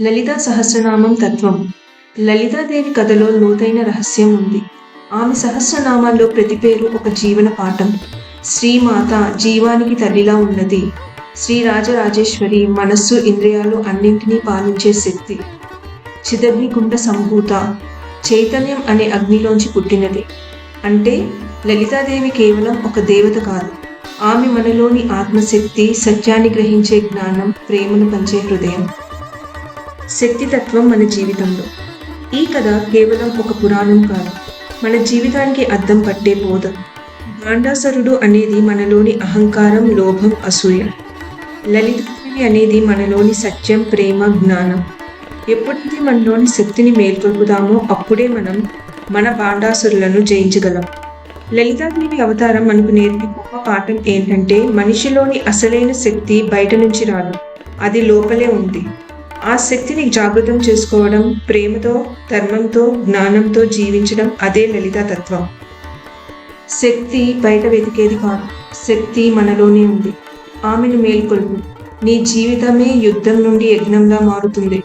లలితా సహస్రనామం తత్వం. లలితాదేవి కథలో లోతైన రహస్యం ఉంది. ఆమె సహస్రనామాల్లో ప్రతి పేరు ఒక జీవన పాఠం. శ్రీమాత జీవానికి తల్లిలా ఉన్నది. శ్రీ రాజరాజేశ్వరి మనస్సు ఇంద్రియాలు అన్నింటినీ పాలించే శక్తి. చిదగ్నికుండ సంభూత చైతన్యం అనే అగ్నిలోంచి పుట్టినది. అంటే లలితాదేవి కేవలం ఒక దేవత కాదు. ఆమె మనలోని ఆత్మశక్తి సత్యాన్ని గ్రహించే జ్ఞానం ప్రేమను పంచే హృదయం. శక్తితత్వం మన జీవితంలో. ఈ కథ కేవలం ఒక పురాణం కాదు. మన జీవితానికి అద్దం పట్టే బోధ. గాండాసరుడు అనేది మనలోని అహంకారం లోభం అసూయ. లలితాదేవి అనేది మనలోని సత్యం ప్రేమ జ్ఞానం. ఎప్పుడైతే మనలోని శక్తిని మేల్కొల్పుదామో అప్పుడే మనం మన బాండాసురులను జయించగలం. లలితాదేవి అవతారం మనకు నేర్పే గొప్ప పాఠం ఏంటంటే మనిషిలోని అసలైన శక్తి బయట నుంచి రాదు. అది లోపలే ఉంది. ఆ శక్తిని జాగృతం చేసుకోవడం ప్రేమతో ధర్మంతో జ్ఞానంతో జీవించడం అదే లలిత తత్వం. శక్తి బయట వెతికేది కాదు. శక్తి మనలోనే ఉంది. ఆమెను మేల్కొల్పు. నీ జీవితమే యుద్ధం నుండి యజ్ఞంగా మారుతుంది.